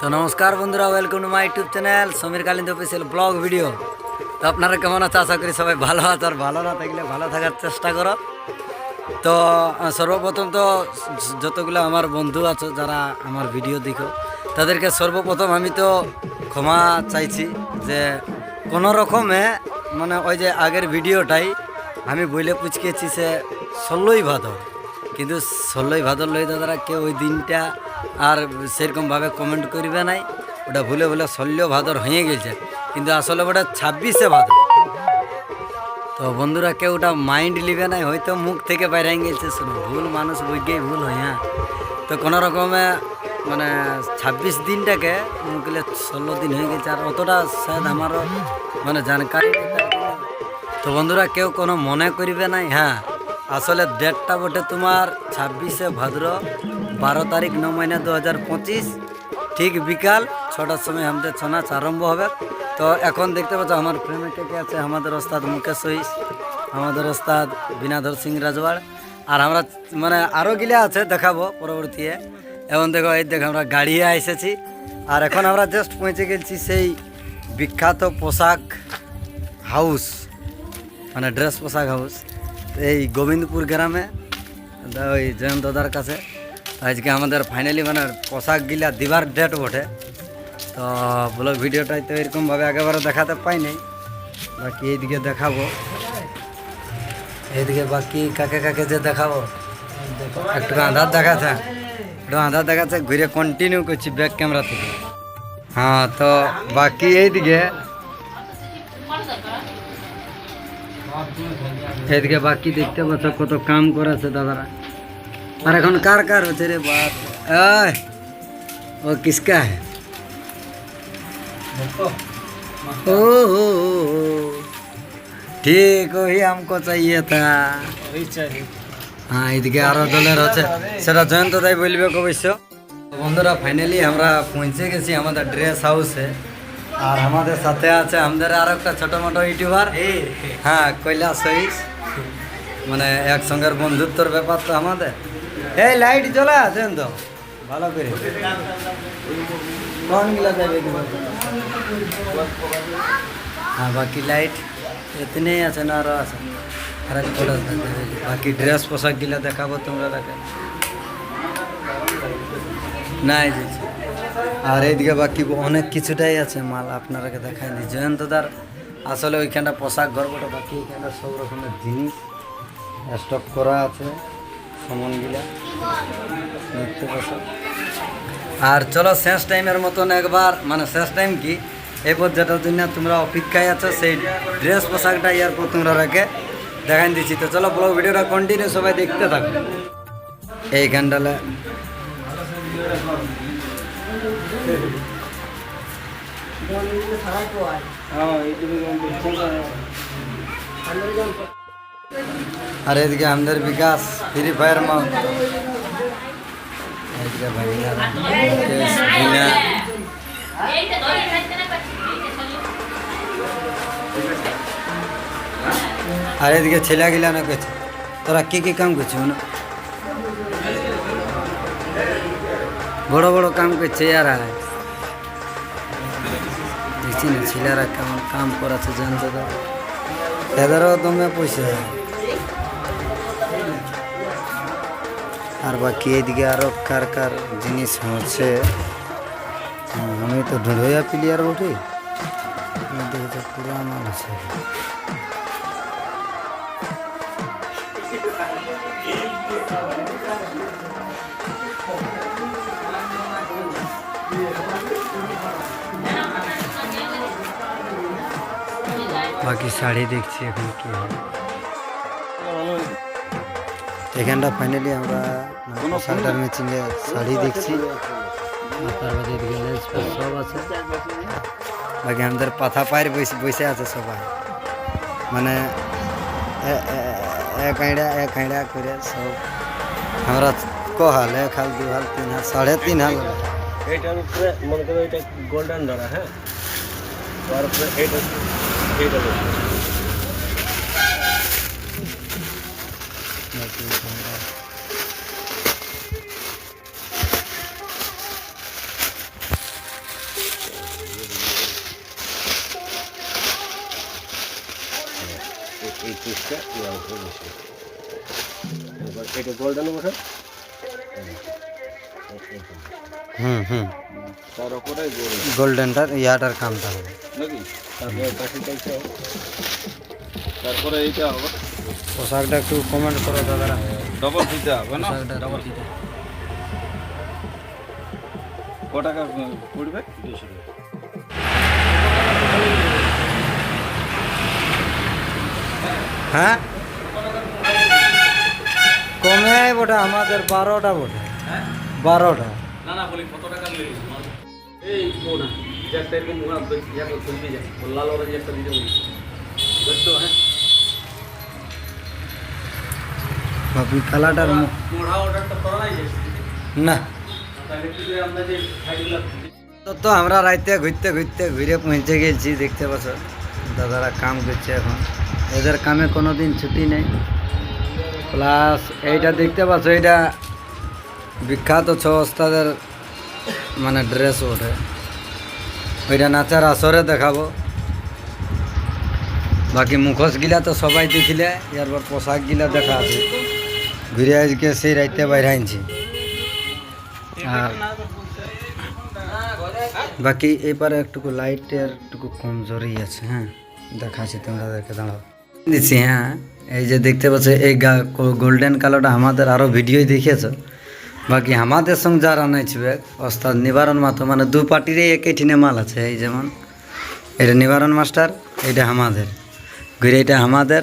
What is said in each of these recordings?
তো নমস্কার বন্ধুরা welcome to my YouTube channel Samir Kalind official blog video তো আপনারা কেমন আছে? আশা করি সবাই ভালো আছে আর ভালো না থাকলে ভালো থাকার চেষ্টা করো। তো সর্বপ্রথম তো যতগুলো আমার বন্ধু আছে, যারা আমার ভিডিও দেখো, তাদেরকে সর্বপ্রথম আমি তো ক্ষমা চাইছি যে কোনো রকমে মানে ওই যে আগের ভিডিওটাই আমি বইলে পুচকেছি সে ষোলোই ভাদর। কিন্তু ষোলোই ভাদর লই দাদারা কেউ ওই দিনটা আর সেরকমভাবে কমেন্ট করবে নাই। ওটা ভুলে ভুলে ষোলো ভাদর হয়ে গেছে। কিন্তু আসলে ওটা ছাব্বিশে ভাদর। তো বন্ধুরা, কেউ ওটা মাইন্ড লিবে নাই, হয়তো মুখ থেকে বাইরে গেছে। শুনো ভুল মানুষ বুঝেই ভুল হয় হ্যাঁ। তো কোনো রকমে মানে ছাব্বিশ দিনটাকে মুখলে ষোলো দিন হয়ে গেছে। আর অতটা শায়দ আমারও মানে জানকারি। তো বন্ধুরা, কেউ কোনো মনে করিবে নাই হ্যাঁ। আসলে ডেটটা বটে তোমার ছাব্বিশে ভাদ্র। বারো তারিখ ন মহিনা দু হাজার পঁচিশ, ঠিক বিকাল ছটার সময় আমাদের ছৌ নাচ আরম্ভ হবে। তো এখন দেখতে পাচ্ছ আমার প্রেমে কে আছে? আমাদের ওস্তাদ মুকেশ সহিস আমাদের ওস্তাদ বিনাধর সিং রাজওয়াড় আর আমরা মানে আরও গিলে আছে দেখাবো পরবর্তীতে। এবং দেখো, এই দেখো আমরা গাড়িয়ে এসেছি, আর এখন আমরা জাস্ট পৌঁছে গেছি সেই বিখ্যাত পোশাক হাউস মানে ড্রেস পোশাক হাউস এই গোবিন্দপুর গ্রামে, ওই জয়ন্ত দাদার কাছে। আজকে আমাদের ফাইনালি মানে পোশাক গিলা দিবার ডেট বটে। তো ব্লগ ভিডিওটাই তো এরকমভাবে একেবারে দেখাতে পাই নাই বাকি এইদিকে দেখাবো। এইদিকে বাকি কাকে কাকে যে দেখাবো। একটু আধার দেখাচ্ছে। একটু আধার দেখাচ্ছে, ঘুরে কন্টিনিউ করছি ব্যাক ক্যামেরা থেকে। হ্যাঁ তো বাকি এইদিকে। এইদিকে বাকি দেখতে পাচ্ছ কত কাম করেছে দাদারা। আর এখন কার কার হচ্ছে রে বাপ ও কিসকা হ্যাঁ ओ हो ঠিক ওই আমকো চাইয়ে তা হ্যাঁ এদিকে আরও দলের আছে সেটা জয়ন্ত দাই বলবে অবশ্য বন্ধুরা ফাইনালি আমরা পৌঁছে গেছি আমাদের ড্রেস হাউসে আর আমাদের সাথে আছে আমাদের আর একটা ছোট মোটো ইউটিউবার হ্যাঁ কৈলাস মানে একসঙ্গের বন্ধুত্বর ব্যাপার তো আমাদের এই লাইট জ্বলা আছেন তো। ভালো করে। কোন যাবে হ্যাঁ বাকি লাইট এতনেই আছে না আরও আছে। বাকি ড্রেস পোশাক গিলা দেখাবো তোমরা দেখে নাই দিচ্ছি আর এইদিকে বাকি অনেক কিছুটাই আছে মাল আপনারাকে দেখাই দিই। জয়ন্তদার আসলে ওইখানটা পোশাক গর্বটা বাকি এইখানটা সব রকমের জিনিস স্টক করা আছে। সামানগুলা। দেখতে পাচ্ছ আর চলো শেষ টাইমের মতন একবার মানে শেষ টাইম কি? এরপর যেটার জন্য তোমরা অপেক্ষায় আছো সেই ড্রেস পোশাকটা এরপর তোমরা রেখে দেখাই দিচ্ছি। তো চলো ব্লগ ভিডিওটা কন্টিনিউ সবাই দেখতে থাকো। এই গানডালে আর এদিকে আমাদের বিকাশ ফ্রি ফায়ার মা। এদিকে মুকেশ বিনা। আর এদিকে ছেলেগুলা না করছে তোরা কি কি কাম করছিস না বড় বড় কাম করছে ইয়ারা দেখছি না, ছেলেরা কেমন কাম করাচ্ছে জানতে তো। এদেরও দমে পয়সা। আর বাকি এদিকে আরও কার কার জিনিস হচ্ছে? আমি তো ঢুড়ইয়া প্লেয়ার বটে আছে বাকি শাড়ি দেখছি এখন কি হবে এখানটা ফাইনালি আমরা শাড়ি দেখছি। তার বাদে এদিকে সব আছে। বাকি আমাদের পাথা পায়ের বসে বসে আছে সবাই। মানে এক হাঁড়া এক হাঁড়া করে সব। আমরা ক হাল এক হাল দু হাল তিন হাল সাড়ে তিন হাল এইটার উপরে মনে করো এটা গোল্ডেন ধরা হ্যাঁ? তার উপরে এইটা এইটা হুম হুম। তার উপরে গোল্ডেনটার ইয়াটার কামটা হবে নাকি? তারপরে এইটা হবে। পোশাকটা একটু কমেন্ট করো দাদারা। ডবল দিতে হবে না? ডবল দিতে ক টাকা পড়বে? দুশো টাকা। হ্যাঁ? কমে বটে আমাদের বারোটা বটে। বারোটা। না না বলি কত টাকা নিলে এই কোনা একটা এরকম মোড়া খুলতে যায় লাল ওরা একটা দিতে বলি বুঝছ হ্যাঁ? বাপি কালাটার মোড়া অর্ডারটা করা নাই না। তো আমরা রাইতে ঘুরতে ঘুরতে ঘুরে পৌঁছে গেছি দেখতে পাচ্ছ। দাদারা কাম করছে এখন। এদের কামে কোনো দিন ছুটি নেই। প্লাস এইটা দেখতে পাচ্ছ, এইটা বিখ্যাত ছ ওস্তাদের মানে ড্রেস ওঠে ওইটা নাচার আসরে দেখাবো। বাকি মুখোশ গিলা তো সবাই দেখিলে, এরপর পোশাক গিলা দেখা আছে। ঘুরে আজকে সেই রাইতে বাইরে আনছি আর বাকি এবারে একটুকু লাইটের একটুকু কমজোরি আছে হ্যাঁ। দেখাচ্ছি তোমাদেরকে দাঁড়াও। দিচ্ছি হ্যাঁ। এই যে দেখতে পাচ্ছ, এই গোল্ডেন কালারটা আমাদের আরও ভিডিও দেখিয়েছো। বাকি আমাদের সঙ্গে যারা নাচবে ওস্তাদ নিবারণ মাতো মানে দু পার্টিরই একই ঠিনে মাল আছে, এই যেমন। এটা নিবারণ মাস্টার, এটা আমাদের। ঘুরে এটা আমাদের,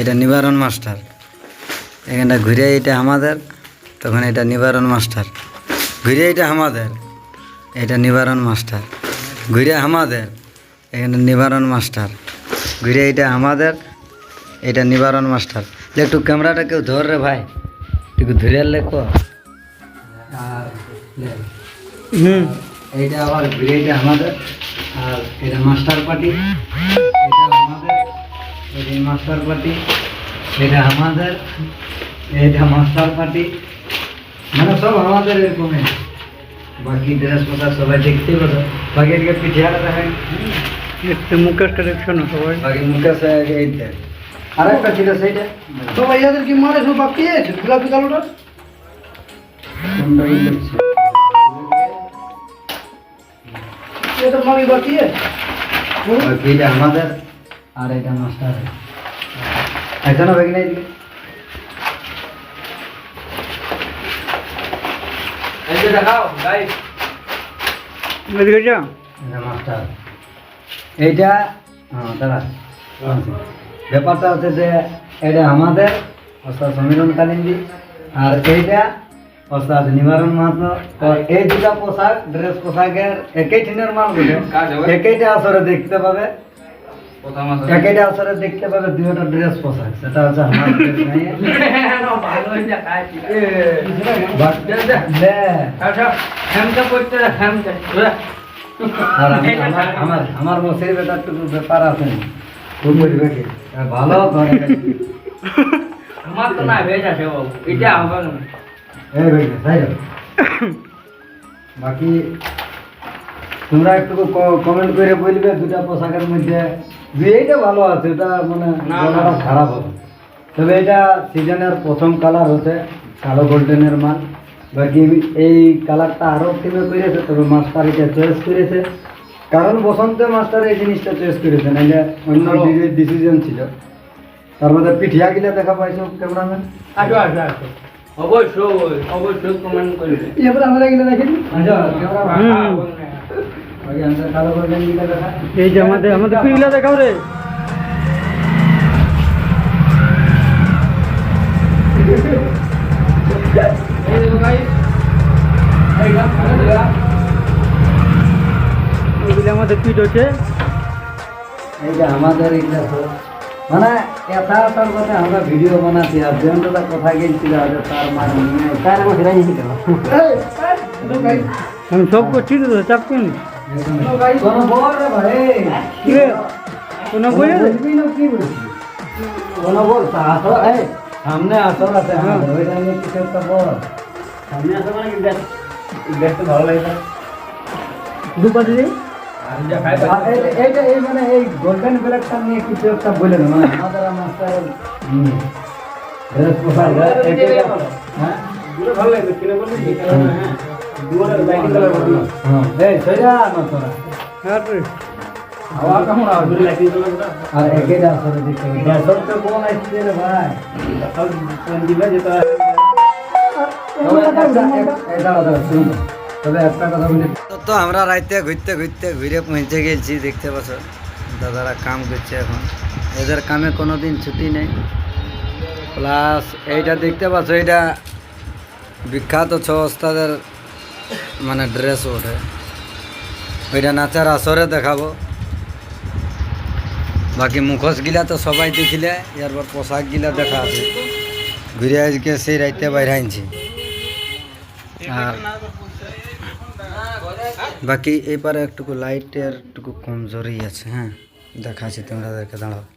এটা নিবারণ মাস্টার। এখানটা ঘুরে এটা আমাদের, তখন এটা নিবারণ মাস্টার। ঘুরে এটা আমাদের, এটা নিবারণ মাস্টার। ঘুরে আমাদের এখানে নিবারণ মাস্টার। ঘুরে এটা আমাদের এটা নিবারণ মাস্টার। একটু ক্যামেরাটা কেউ ধর রে ভাই একটু ধরে লেখো আর। হুম। এইটা আবার ঘুরে আমাদের আর এটা মাস্টার পার্টি। এটা আমাদের এটা মাস্টার পার্টি। এটা আমাদের এটা মাস্টার পার্টি। মানে সব আমাদের এরকমই। বাকি ড্রেস পোশাক সবাই দেখতেই পারো বাকি এদিকে পিঠিয়াটা দেখেন একটু মুখেরটা দেখছ না সবাই। বাকি মুখে এইটা আর একটা ছিল সেইটা। সবাই এদের কি মারে সব বাকি আছে গোলাপি কালোটা? এটা মারি বাকি এটা আমাদের আর এটা মাস্টার। এখনও বেগ নাই। দিকে এই যে দেখাও গাইস এদিকে যা এটা মাস্টার। এইটা হ্যাঁ দাঁড়া। ব্যাপারটা হচ্ছে যে এটা আমাদের ওস্তাদ সমীরণ কালিন্দি আর এইটা ওস্তাদ নিবারণ মাহাতো। তো এই দুটা পোশাক ড্রেস পোশাকের একই ঠিনের মাল বলে একইটা আসরে দেখতে পাবে। একইটা আসরে দেখতে পাবে দুইটা ড্রেস পোশাক। সেটা হচ্ছে আমার নাই। ভালো হয়ে আর আমার আমার মশাই বেটারটুকু ব্যাপার আছে না। খুব বুঝবে কি আর ভালো আমার তো না ভেজ আছে বাবু এটা হবে না। এই ভাই তাই বাকি তোমরা একটু কমেন্ট করে বলবে দুটা পোশাকের মধ্যে। দুইটা ভালো আছে এটা মানে খারাপ হবে। তবে এটা সিজনের প্রথম কালার হচ্ছে কালো গোল্ডেনের মাল বাকি এই কালারটা আরও টিমে করেছে তবে মাস্টার এটা চয়েস করেছে। কারণ বসন্ত মাস্টার এই জিনিসটা চয়েস করেছেন যে অন্য ডিসিশন ছিল। তার মধ্যে পিঠিয়া গিলা দেখা পাইছো ক্যামেরাম্যান আসো আসো আসো। অবশ্যই কমেন্ট করবে। এবার আমরা দেখেন আচ্ছা দেখা। এই যে আমাদের আমাদের পিগলা দেখাও রে। এগুলো আমাদের পিঠ হচ্ছে এই যে আমাদের এইটা তো মানে এটা তার কথা আমরা ভিডিও বানাচ্ছি আর যেমনটা কথা গেছিল তার মানে তার আমি সব করছি তো চাপ কেন কোনো বল রে ভাই। কি রে? কোনো বই বুঝবি না কি বলছি কোনো বল? আসো এই সামনে আসো আছে আমাদের ওই টাইমে কিছু একটা বল। সামনে আসো মানে কি দেখ দেখতে ভালো লাগে না। দু পাশে যাই আর এই- এইটা এই মানে এই গোল্ডেন ব্ল্যাকটা নিয়ে কিছু একটা বলে মানে আমাদের মাস্টার ড্রেস পোশাক হ্যাঁ ভালো লাগবে কিনে বললি হ্যাঁ এই সেটা না তোরা হ্যাঁ রে আবার কেমন আসবে আর একেটা আসলে দেখতে হবে তো কোন আসছে রে ভাই তো আমরা রাইতে ঘুরতে ঘুরতে ঘুরে পৌঁছে গেছি, দেখতে পাচ্ছ। দাদারা কাম করছে এখন। এদের কামে কোনো দিন ছুটি নেই। প্লাস এইটা দেখতে পাচ্ছ, এইটা বিখ্যাত ছ মানে ড্রেস ওঠে ওইটা নাচার আসরে দেখাবো। বাকি মুখোশ গিলা তো সবাই দেখিলে, এরপর পোশাক গিলা দেখা আছে। ঘুরে আজকে সেই রাইতে বাইরে আনছি আর বাকি এপারে একটুকু লাইটের একটুকু কমজোরি আছে হ্যাঁ? দেখাচ্ছি তোমরা দাঁড়াও।